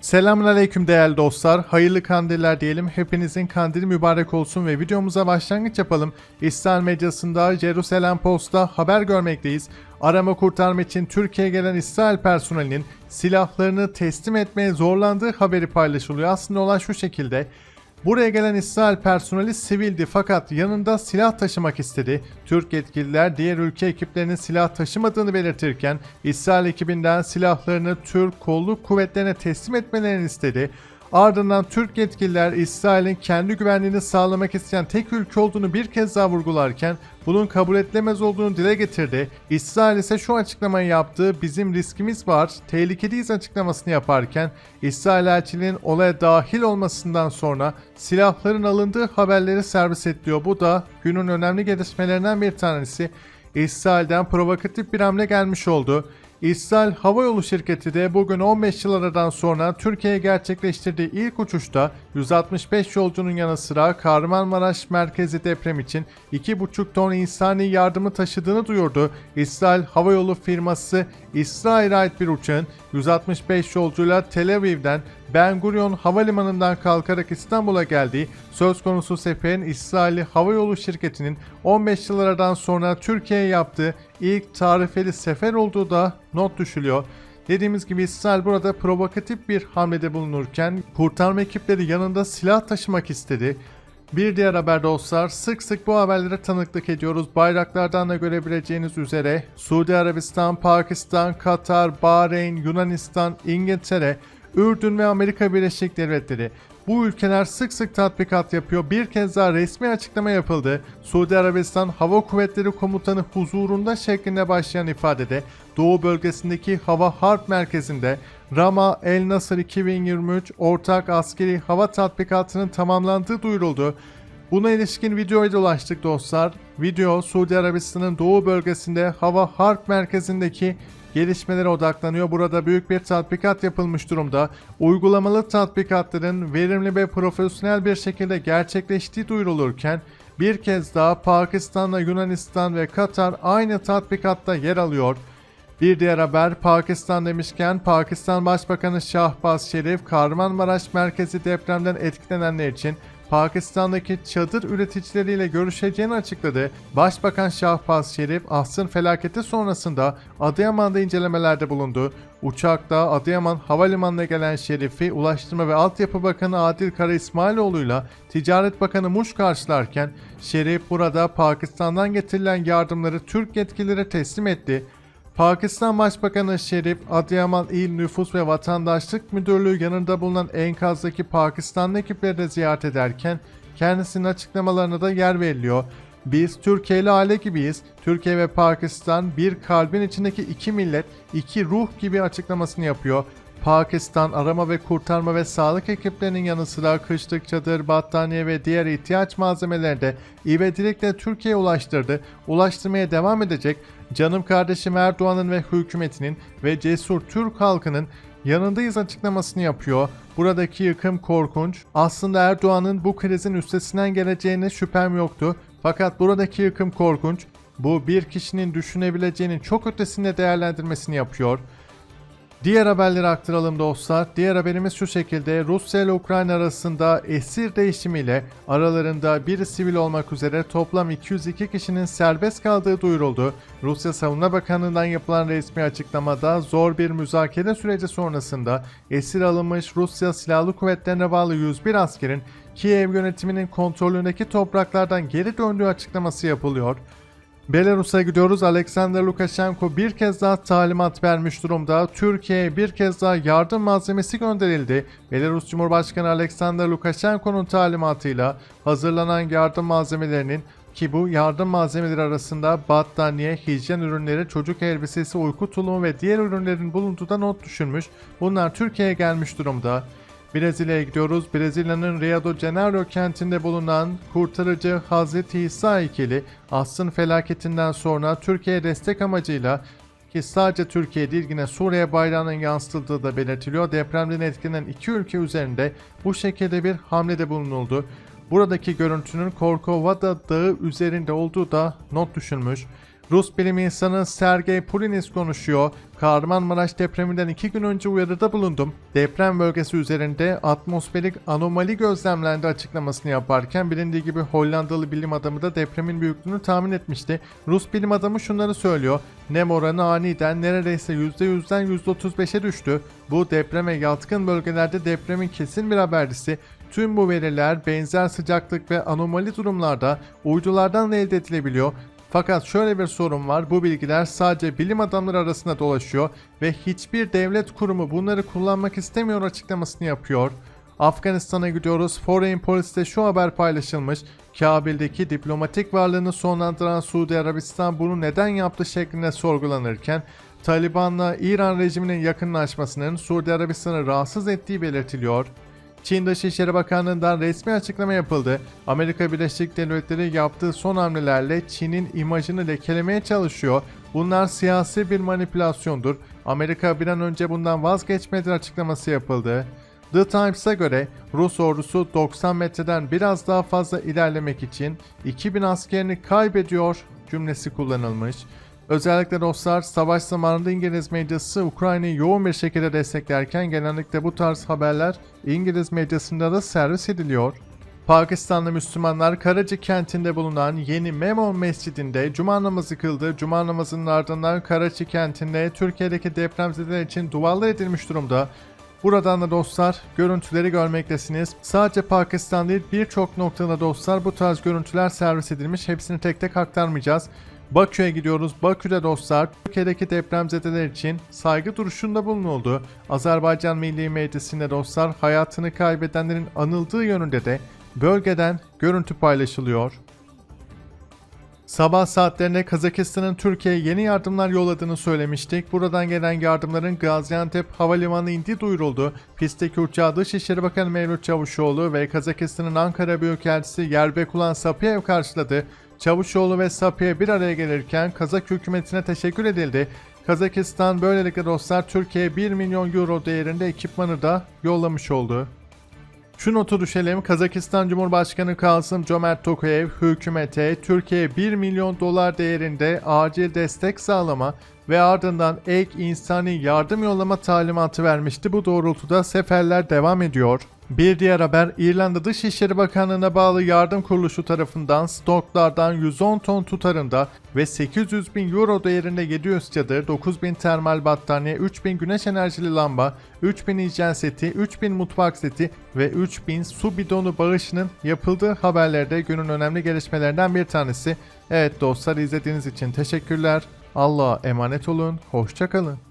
Selamünaleyküm değerli dostlar. Hayırlı kandiller diyelim. Hepinizin kandili mübarek olsun ve videomuza başlangıç yapalım. İsrail medyasında Jerusalem Post'ta haber görmekteyiz. Arama kurtarma için Türkiye'ye gelen İsrail personelinin silahlarını teslim etmeye zorlandığı haberi paylaşılıyor. Aslında olay şu şekilde. Buraya gelen İsrail personeli sivildi fakat yanında silah taşımak istedi. Türk yetkililer diğer ülke ekiplerinin silah taşımadığını belirtirken İsrail ekibinden silahlarını Türk kolluk kuvvetlerine teslim etmelerini istedi. Ardından Türk yetkililer İsrail'in kendi güvenliğini sağlamak isteyen tek ülke olduğunu bir kez daha vurgularken bunun kabul edilemez olduğunu dile getirdi. İsrail ise şu açıklamayı yaptı. Bizim riskimiz var, tehlikeliyiz açıklamasını yaparken İsrail elçiliğinin olaya dahil olmasından sonra silahların alındığı haberleri servis ediyor. Bu da günün önemli gelişmelerinden bir tanesi. İsrail'den provokatif bir hamle gelmiş oldu. İsrail Havayolu Şirketi de bugün 15 yıl aradan sonra Türkiye'ye gerçekleştirdiği ilk uçuşta 165 yolcunun yanı sıra Kahramanmaraş merkezi deprem için 2,5 ton insani yardımı taşıdığını duyurdu. İsrail Havayolu firması İsrail'e ait bir uçağın 165 yolcuyla Tel Aviv'den Ben Gurion Havalimanı'ndan kalkarak İstanbul'a geldiği söz konusu seferin İsraili Havayolu Şirketi'nin 15 yıl aradan sonra Türkiye'ye yaptığı ilk tarifeli sefer olduğu da not düşülüyor. Dediğimiz gibi İsrail burada provokatif bir hamlede bulunurken kurtarma ekipleri yanında silah taşımak istedi. Bir diğer haber dostlar sık sık bu haberlere tanıklık ediyoruz. Bayraklardan da görebileceğiniz üzere Suudi Arabistan, Pakistan, Katar, Bahreyn, Yunanistan, İngiltere, Ürdün ve Amerika Birleşik Devletleri bu ülkeler sık sık tatbikat yapıyor. Bir kez daha resmi açıklama yapıldı. Suudi Arabistan Hava Kuvvetleri Komutanı huzurunda şeklinde başlayan ifadede Doğu bölgesindeki Hava Harp Merkezi'nde Rama El Nasır 2023 ortak askeri hava tatbikatının tamamlandığı duyuruldu. Buna ilişkin videoya da ulaştık dostlar. Video Suudi Arabistan'ın doğu bölgesinde Hava Harp Merkezi'ndeki gelişmelere odaklanıyor. Burada büyük bir tatbikat yapılmış durumda. Uygulamalı tatbikatların verimli ve profesyonel bir şekilde gerçekleştiği duyurulurken bir kez daha Pakistan'la Yunanistan ve Katar aynı tatbikatta yer alıyor. Bir diğer haber Pakistan demişken Pakistan Başbakanı Şahbaz Şerif Kahramanmaraş merkezi depremden etkilenenler için Pakistan'daki çadır üreticileriyle görüşeceğini açıkladı. Başbakan Şahbaz Şerif Ahsın felaketi sonrasında Adıyaman'da incelemelerde bulundu. Uçakta Adıyaman Havalimanı'na gelen Şerif'i Ulaştırma ve Altyapı Bakanı Adil Kara İsmailoğlu'yla Ticaret Bakanı Muş karşılarken Şerif burada Pakistan'dan getirilen yardımları Türk yetkililere teslim etti. Pakistan Başbakanı Şerif, Adıyaman İl Nüfus ve Vatandaşlık Müdürlüğü yanında bulunan enkazdaki Pakistanlı ekipleri de ziyaret ederken kendisinin açıklamalarına da yer veriliyor. Biz Türkiye'li aile gibiyiz. Türkiye ve Pakistan bir kalbin içindeki iki millet, iki ruh gibi açıklamasını yapıyor. Pakistan arama ve kurtarma ve sağlık ekiplerinin yanı sıra kışlık çadır, battaniye ve diğer ihtiyaç malzemeleri de ivedilikle Türkiye'ye ulaştırdı. Ulaştırmaya devam edecek. Canım kardeşim Erdoğan'ın ve hükümetinin ve cesur Türk halkının yanındayız açıklamasını yapıyor. Buradaki yıkım korkunç. Aslında Erdoğan'ın bu krizin üstesinden geleceğine şüphem yoktu. Fakat buradaki yıkım korkunç. Bu bir kişinin düşünebileceğinin çok ötesinde değerlendirmesini yapıyor. Diğer haberleri aktaralım dostlar. Diğer haberimiz şu şekilde Rusya ile Ukrayna arasında esir değişimiyle aralarında bir sivil olmak üzere toplam 202 kişinin serbest kaldığı duyuruldu. Rusya Savunma Bakanlığı'ndan yapılan resmi açıklamada zor bir müzakere süreci sonrasında esir alınmış Rusya Silahlı Kuvvetlerine bağlı 101 askerin Kiev yönetiminin kontrolündeki topraklardan geri döndüğü açıklaması yapılıyor. Belarus'a gidiyoruz. Alexander Lukashenko bir kez daha talimat vermiş durumda. Türkiye'ye bir kez daha yardım malzemesi gönderildi. Belarus Cumhurbaşkanı Alexander Lukashenko'nun talimatıyla hazırlanan yardım malzemelerinin ki bu yardım malzemeleri arasında battaniye, hijyen ürünleri, çocuk elbisesi, uyku tulumu ve diğer ürünlerin bulunduğu da not düşülmüş. Bunlar Türkiye'ye gelmiş durumda. Brezilya'ya gidiyoruz. Brezilya'nın Rio de Janeiro kentinde bulunan kurtarıcı Hazreti İsa heykeli Assın felaketinden sonra Türkiye'ye destek amacıyla ki sadece Türkiye değil yine Suriye bayrağının yansıtıldığı da belirtiliyor. Depremden etkilenen iki ülke üzerinde bu şekilde bir hamlede bulunuldu. Buradaki görüntünün Korkovada Dağı üzerinde olduğu da not düşülmüş. Rus bilim insanı Sergey Purinis konuşuyor. Kahramanmaraş depreminden iki gün önce uyarıda bulundum. Deprem bölgesi üzerinde atmosferik anomali gözlemlendi açıklamasını yaparken bilindiği gibi Hollandalı bilim adamı da depremin büyüklüğünü tahmin etmişti. Rus bilim adamı şunları söylüyor. Nem oranı aniden neredeyse %100'den %35'e düştü. Bu depreme yatkın bölgelerde depremin kesin bir habercisi. Tüm bu veriler benzer sıcaklık ve anomali durumlarda uydulardan da elde edilebiliyor. Fakat şöyle bir sorun var. Bu bilgiler sadece bilim adamları arasında dolaşıyor ve hiçbir devlet kurumu bunları kullanmak istemiyor açıklamasını yapıyor. Afganistan'a gidiyoruz. Foreign Policy'de şu haber paylaşılmış. Kabil'deki diplomatik varlığını sonlandıran Suudi Arabistan bunu neden yaptı şeklinde sorgulanırken Taliban'la İran rejiminin yakınlaşmasının Suudi Arabistan'ı rahatsız ettiği belirtiliyor. Çin Dışişleri Bakanlığı'ndan resmi açıklama yapıldı. Amerika Birleşik Devletleri yaptığı son hamlelerle Çin'in imajını lekelemeye çalışıyor. Bunlar siyasi bir manipülasyondur. Amerika bir an önce bundan vazgeçmedir açıklaması yapıldı. The Times'a göre Rus ordusu 90 metreden biraz daha fazla ilerlemek için 2000 askerini kaybediyor cümlesi kullanılmış. Özellikle dostlar savaş zamanında İngiliz medyası Ukrayna'yı yoğun bir şekilde desteklerken genellikle bu tarz haberler İngiliz medyasında da servis ediliyor. Pakistanlı Müslümanlar Karachi kentinde bulunan yeni Memon Mescidinde cuma namazı kıldı. Cuma namazının ardından Karachi kentinde Türkiye'deki depremzedeler için dualar edilmiş durumda. Buradan da dostlar görüntüleri görmektesiniz. Sadece Pakistan değil birçok noktada dostlar bu tarz görüntüler servis edilmiş. Hepsini tek tek aktarmayacağız. Bakü'ye gidiyoruz. Bakü'de dostlar Türkiye'deki depremzedeler için saygı duruşunda bulunuldu. Azerbaycan Milli Meclisi'nde dostlar hayatını kaybedenlerin anıldığı yönünde de bölgeden görüntü paylaşılıyor. Sabah saatlerinde Kazakistan'ın Türkiye'ye yeni yardımlar yolladığını söylemiştik. Buradan gelen yardımların Gaziantep Havalimanı indiği duyuruldu. Pistteki uçağı Dışişleri Bakanı Mevlüt Çavuşoğlu ve Kazakistan'ın Ankara Büyükelçisi Yerbekulan Sapiyev karşıladı. Çavuşoğlu ve Sapiye bir araya gelirken Kazak hükümetine teşekkür edildi. Kazakistan böylelikle dostlar Türkiye'ye 1 milyon euro değerinde ekipmanı da yollamış oldu. Şu notu düşelim. Kazakistan Cumhurbaşkanı Kasım Cömert Tokayev hükümete Türkiye'ye 1 milyon dolar değerinde acil destek sağlama ve ardından ek insani yardım yollama talimatı vermişti. Bu doğrultuda seferler devam ediyor. Bir diğer haber İrlanda Dışişleri Bakanlığı'na bağlı yardım kuruluşu tarafından stoklardan 110 ton tutarında ve 800 bin euro değerinde 700 çadır, 9000 termal battaniye, 3000 güneş enerjili lamba, 3000 hijyen seti, 3000 mutfak seti ve 3000 su bidonu bağışının yapıldığı haberlerde günün önemli gelişmelerinden bir tanesi. Evet dostlar izlediğiniz için teşekkürler. Allah'a emanet olun. Hoşçakalın.